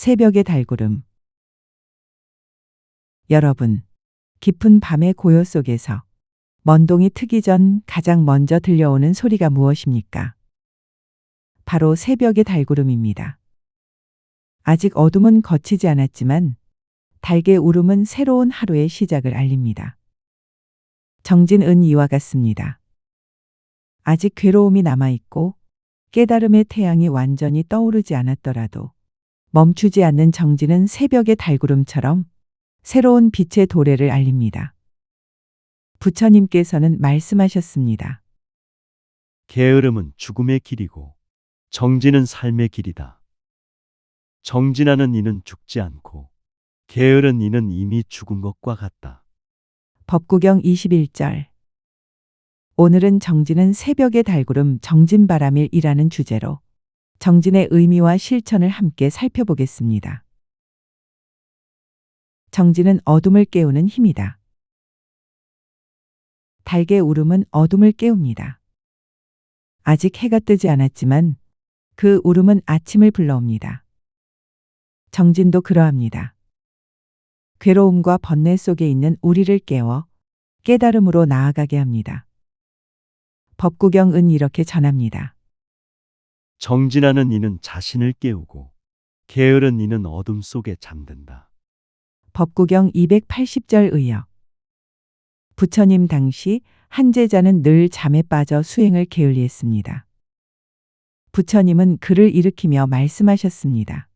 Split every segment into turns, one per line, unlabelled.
새벽의 달구름. 여러분, 깊은 밤의 고요 속에서 먼동이 트기 전 가장 먼저 들려오는 소리가 무엇입니까? 바로 새벽의 달구름입니다. 아직 어둠은 거치지 않았지만 달의 울음은 새로운 하루의 시작을 알립니다. 정진은 이와 같습니다. 아직 괴로움이 남아있고 깨달음의 태양이 완전히 떠오르지 않았더라도 멈추지 않는 정진은 새벽의 달구름처럼 새로운 빛의 도래를 알립니다. 부처님께서는 말씀하셨습니다.
게으름은 죽음의 길이고 정진은 삶의 길이다. 정진하는 이는 죽지 않고 게으른 이는 이미 죽은 것과 같다.
법구경 21절. 오늘은 정진은 새벽의 달구름 정진바람일이라는 주제로 정진의 의미와 실천을 함께 살펴보겠습니다. 정진은 어둠을 깨우는 힘이다. 달의 울음은 어둠을 깨웁니다. 아직 해가 뜨지 않았지만 그 울음은 아침을 불러옵니다. 정진도 그러합니다. 괴로움과 번뇌 속에 있는 우리를 깨워 깨달음으로 나아가게 합니다. 법구경은 이렇게 전합니다.
정진하는 이는 자신을 깨우고 게으른 이는 어둠 속에 잠든다.
법구경 280절 의역. 부처님 당시 한 제자는 늘 잠에 빠져 수행을 게을리했습니다. 부처님은 그를 일으키며 말씀하셨습니다.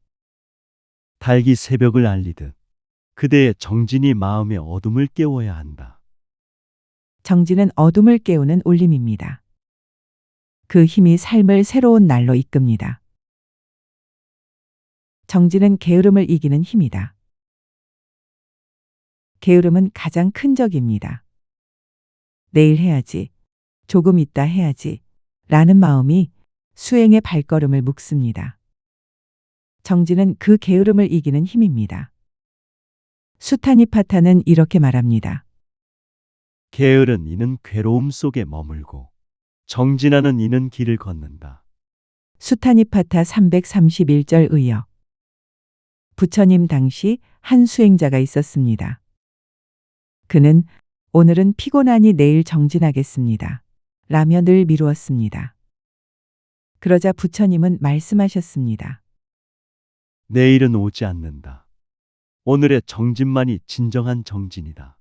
달기 새벽을 알리듯 그대의 정진이 마음의 어둠을 깨워야 한다.
정진은 어둠을 깨우는 울림입니다. 그 힘이 삶을 새로운 날로 이끕니다. 정진은 게으름을 이기는 힘이다. 게으름은 가장 큰 적입니다. 내일 해야지, 조금 있다 해야지, 라는 마음이 수행의 발걸음을 묶습니다. 정진은 그 게으름을 이기는 힘입니다. 수타니 파타는 이렇게 말합니다.
게으른 이는 괴로움 속에 머물고 정진하는 이는 길을 걷는다.
수타니파타 331절 의역. 부처님 당시 한 수행자가 있었습니다. 그는 오늘은 피곤하니 내일 정진하겠습니다. 라며 늘 미루었습니다. 그러자 부처님은 말씀하셨습니다.
내일은 오지 않는다. 오늘의 정진만이 진정한 정진이다.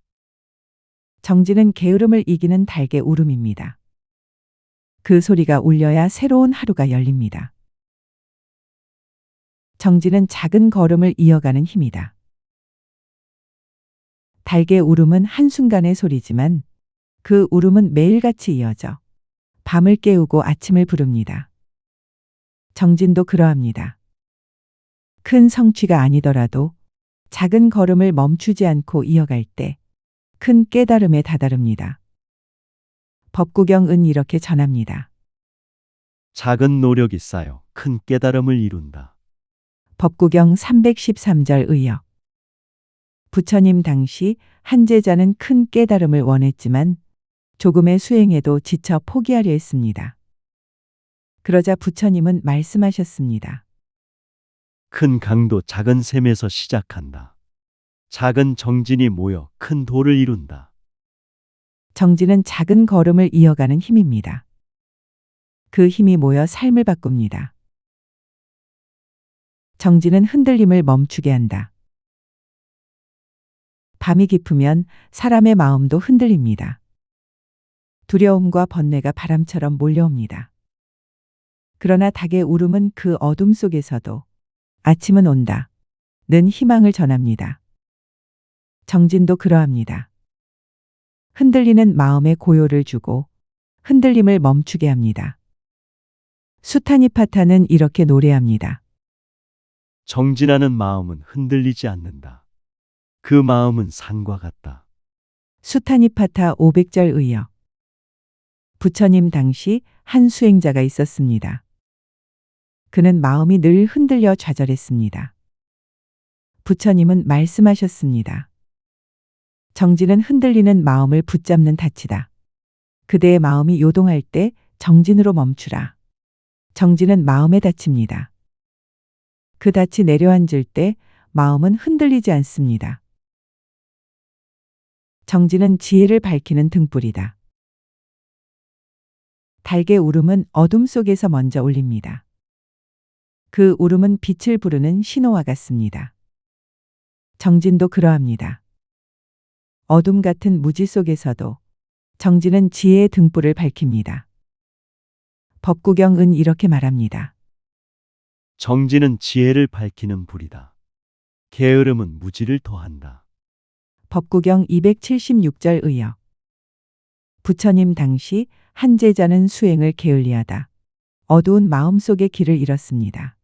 정진은 게으름을 이기는 달의 울음입니다. 그 소리가 울려야 새로운 하루가 열립니다. 정진은 작은 걸음을 이어가는 힘이다. 달의 울음은 한순간의 소리지만 그 울음은 매일같이 이어져 밤을 깨우고 아침을 부릅니다. 정진도 그러합니다. 큰 성취가 아니더라도 작은 걸음을 멈추지 않고 이어갈 때 큰 깨달음에 다다릅니다. 법구경은 이렇게 전합니다.
작은 노력이 쌓여 큰 깨달음을 이룬다.
법구경 313절 의역. 부처님 당시 한 제자는 큰 깨달음을 원했지만 조금의 수행에도 지쳐 포기하려 했습니다. 그러자 부처님은 말씀하셨습니다.
큰 강도 작은 샘에서 시작한다. 작은 정진이 모여 큰 도를 이룬다.
정진은 작은 걸음을 이어가는 힘입니다. 그 힘이 모여 삶을 바꿉니다. 정진은 흔들림을 멈추게 한다. 밤이 깊으면 사람의 마음도 흔들립니다. 두려움과 번뇌가 바람처럼 몰려옵니다. 그러나 닭의 울음은 그 어둠 속에서도 아침은 온다. 는 희망을 전합니다. 정진도 그러합니다. 흔들리는 마음에 고요를 주고 흔들림을 멈추게 합니다. 수타니 파타는 이렇게 노래합니다.
정진하는 마음은 흔들리지 않는다. 그 마음은 산과 같다.
수타니 파타 500절 의역. 부처님 당시 한 수행자가 있었습니다. 그는 마음이 늘 흔들려 좌절했습니다. 부처님은 말씀하셨습니다. 정진은 흔들리는 마음을 붙잡는 탓이다. 그대의 마음이 요동할 때 정진으로 멈추라. 정진은 마음에 닫힙니다. 그 닻이 내려앉을 때 마음은 흔들리지 않습니다. 정진은 지혜를 밝히는 등불이다. 달개 울음은 어둠 속에서 먼저 울립니다. 그 울음은 빛을 부르는 신호와 같습니다. 정진도 그러합니다. 어둠 같은 무지 속에서도 정진은 지혜의 등불을 밝힙니다. 법구경은 이렇게 말합니다.
정진은 지혜를 밝히는 불이다. 게으름은 무지를 더한다.
법구경 276절 의역. 부처님 당시 한 제자는 수행을 게을리하다. 어두운 마음속의 길을 잃었습니다.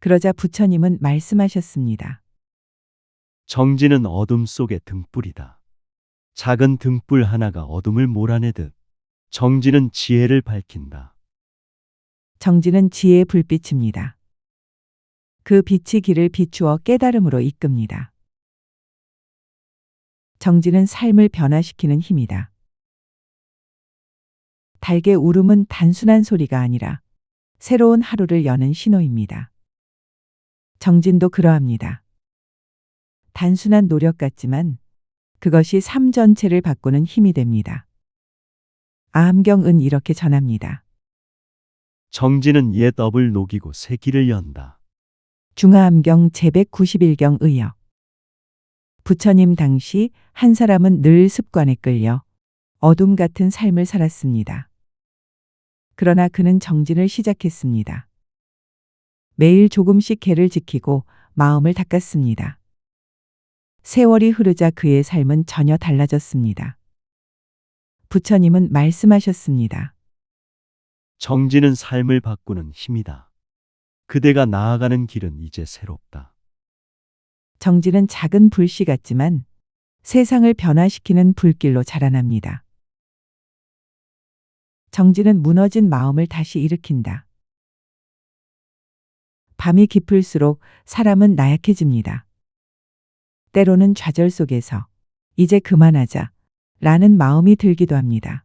그러자 부처님은 말씀하셨습니다.
정진은 어둠 속의 등불이다. 작은 등불 하나가 어둠을 몰아내듯 정진은 지혜를 밝힌다.
정진은 지혜의 불빛입니다. 그 빛이 길을 비추어 깨달음으로 이끕니다. 정진은 삶을 변화시키는 힘이다. 달개 울음은 단순한 소리가 아니라 새로운 하루를 여는 신호입니다. 정진도 그러합니다. 단순한 노력 같지만 그것이 삶 전체를 바꾸는 힘이 됩니다. 아함경은 이렇게 전합니다.
정진은 옛 업을 녹이고 새 길을 연다.
중화암경 제191경 의역. 부처님 당시 한 사람은 늘 습관에 끌려 어둠 같은 삶을 살았습니다. 그러나 그는 정진을 시작했습니다. 매일 조금씩 개를 지키고 마음을 닦았습니다. 세월이 흐르자 그의 삶은 전혀 달라졌습니다. 부처님은 말씀하셨습니다.
정진은 삶을 바꾸는 힘이다. 그대가 나아가는 길은 이제 새롭다.
정진은 작은 불씨 같지만 세상을 변화시키는 불길로 자라납니다. 정진은 무너진 마음을 다시 일으킨다. 밤이 깊을수록 사람은 나약해집니다. 때로는 좌절 속에서 이제 그만하자 라는 마음이 들기도 합니다.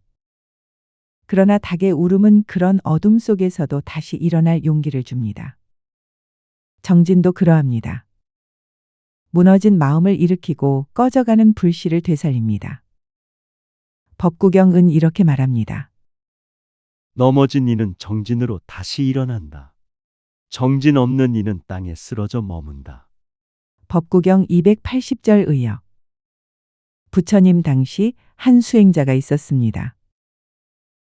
그러나 닭의 울음은 그런 어둠 속에서도 다시 일어날 용기를 줍니다. 정진도 그러합니다. 무너진 마음을 일으키고 꺼져가는 불씨를 되살립니다. 법구경은 이렇게 말합니다.
넘어진 이는 정진으로 다시 일어난다. 정진 없는 이는 땅에 쓰러져 머문다.
법구경 280절 의역. 부처님 당시 한 수행자가 있었습니다.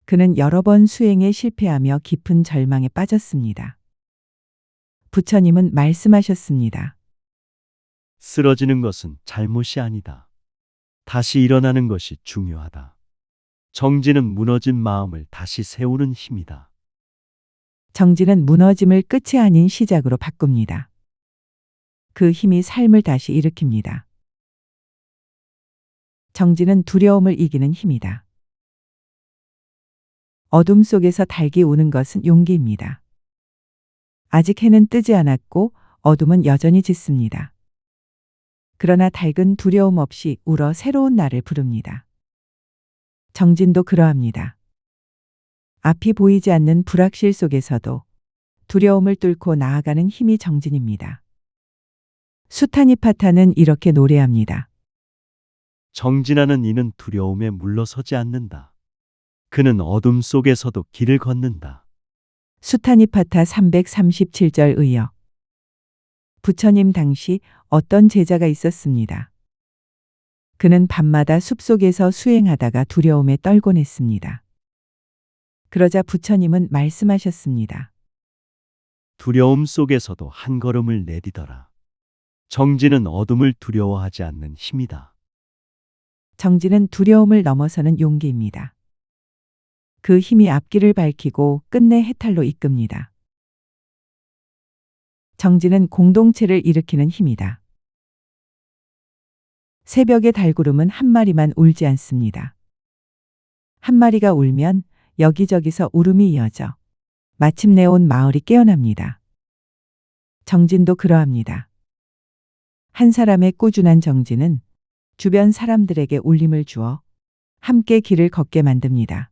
그는 여러 번 수행에 실패하며 깊은 절망에 빠졌습니다. 부처님은 말씀하셨습니다.
쓰러지는 것은 잘못이 아니다. 다시 일어나는 것이 중요하다. 정진은 무너진 마음을 다시 세우는 힘이다.
정진은 무너짐을 끝이 아닌 시작으로 바꿉니다. 그 힘이 삶을 다시 일으킵니다. 정진은 두려움을 이기는 힘이다. 어둠 속에서 닭이 우는 것은 용기입니다. 아직 해는 뜨지 않았고 어둠은 여전히 짙습니다. 그러나 닭은 두려움 없이 울어 새로운 날을 부릅니다. 정진도 그러합니다. 앞이 보이지 않는 불확실 속에서도 두려움을 뚫고 나아가는 힘이 정진입니다. 수타니파타는 이렇게 노래합니다.
정진하는 이는 두려움에 물러서지 않는다. 그는 어둠 속에서도 길을 걷는다.
수타니파타 337절 의역. 부처님 당시 어떤 제자가 있었습니다. 그는 밤마다 숲속에서 수행하다가 두려움에 떨곤 했습니다. 그러자 부처님은 말씀하셨습니다.
두려움 속에서도 한 걸음을 내디더라. 정진은 어둠을 두려워하지 않는 힘이다.
정진은 두려움을 넘어서는 용기입니다. 그 힘이 앞길을 밝히고 끝내 해탈로 이끕니다. 정진은 공동체를 일으키는 힘이다. 새벽의 달구름은 한 마리만 울지 않습니다. 한 마리가 울면 여기저기서 울음이 이어져 마침내 온 마을이 깨어납니다. 정진도 그러합니다. 한 사람의 꾸준한 정진은 주변 사람들에게 울림을 주어 함께 길을 걷게 만듭니다.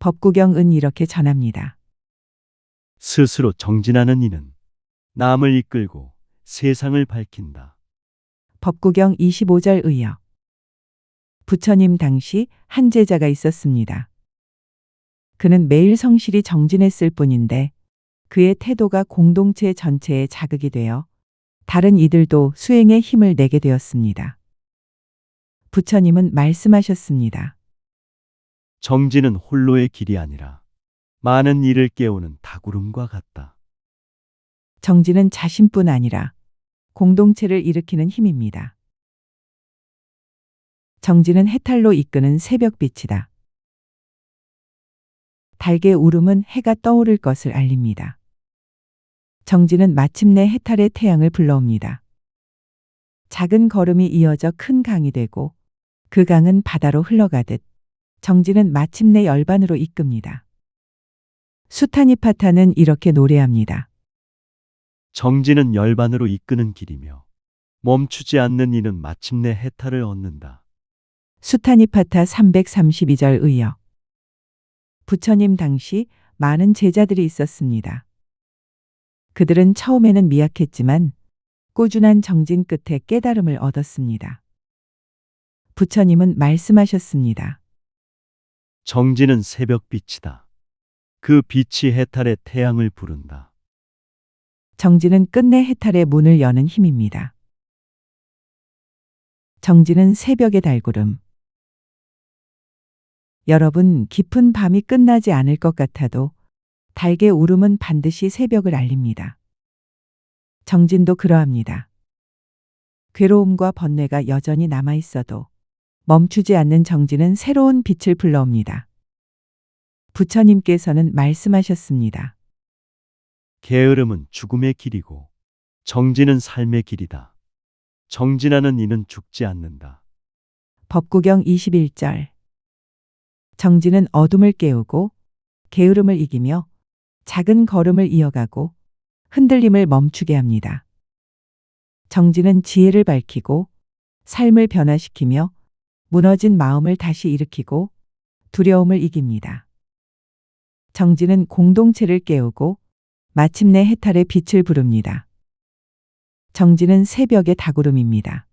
법구경은 이렇게 전합니다.
스스로 정진하는 이는 남을 이끌고 세상을 밝힌다.
법구경 25절 의역. 부처님 당시 한 제자가 있었습니다. 그는 매일 성실히 정진했을 뿐인데 그의 태도가 공동체 전체에 자극이 되어 다른 이들도 수행에 힘을 내게 되었습니다. 부처님은 말씀하셨습니다.
정진은 홀로의 길이 아니라 많은 이를 깨우는 다구름과 같다.
정진은 자신뿐 아니라 공동체를 일으키는 힘입니다. 정진은 해탈로 이끄는 새벽빛이다. 달의 울음은 해가 떠오를 것을 알립니다. 정진은 마침내 해탈의 태양을 불러옵니다. 작은 걸음이 이어져 큰 강이 되고 그 강은 바다로 흘러가듯 정진은 마침내 열반으로 이끕니다. 수타니파타는 이렇게 노래합니다.
정진은 열반으로 이끄는 길이며 멈추지 않는 이는 마침내 해탈을 얻는다.
수타니파타 332절 의역. 부처님 당시 많은 제자들이 있었습니다. 그들은 처음에는 미약했지만 꾸준한 정진 끝에 깨달음을 얻었습니다. 부처님은 말씀하셨습니다.
정진은 새벽빛이다. 그 빛이 해탈의 태양을 부른다.
정진은 끝내 해탈의 문을 여는 힘입니다. 정진은 새벽의 달구름. 여러분, 깊은 밤이 끝나지 않을 것 같아도 달의 울음은 반드시 새벽을 알립니다. 정진도 그러합니다. 괴로움과 번뇌가 여전히 남아 있어도 멈추지 않는 정진은 새로운 빛을 불러옵니다. 부처님께서는 말씀하셨습니다.
게으름은 죽음의 길이고 정진은 삶의 길이다. 정진하는 이는 죽지 않는다.
법구경 21절. 정진은 어둠을 깨우고 게으름을 이기며 작은 걸음을 이어가고 흔들림을 멈추게 합니다. 정진은 지혜를 밝히고 삶을 변화시키며 무너진 마음을 다시 일으키고 두려움을 이깁니다. 정진은 공동체를 깨우고 마침내 해탈의 빛을 부릅니다. 정진은 새벽의 다구름입니다.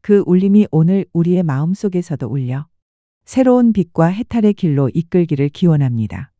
그 울림이 오늘 우리의 마음 속에서도 울려 새로운 빛과 해탈의 길로 이끌기를 기원합니다.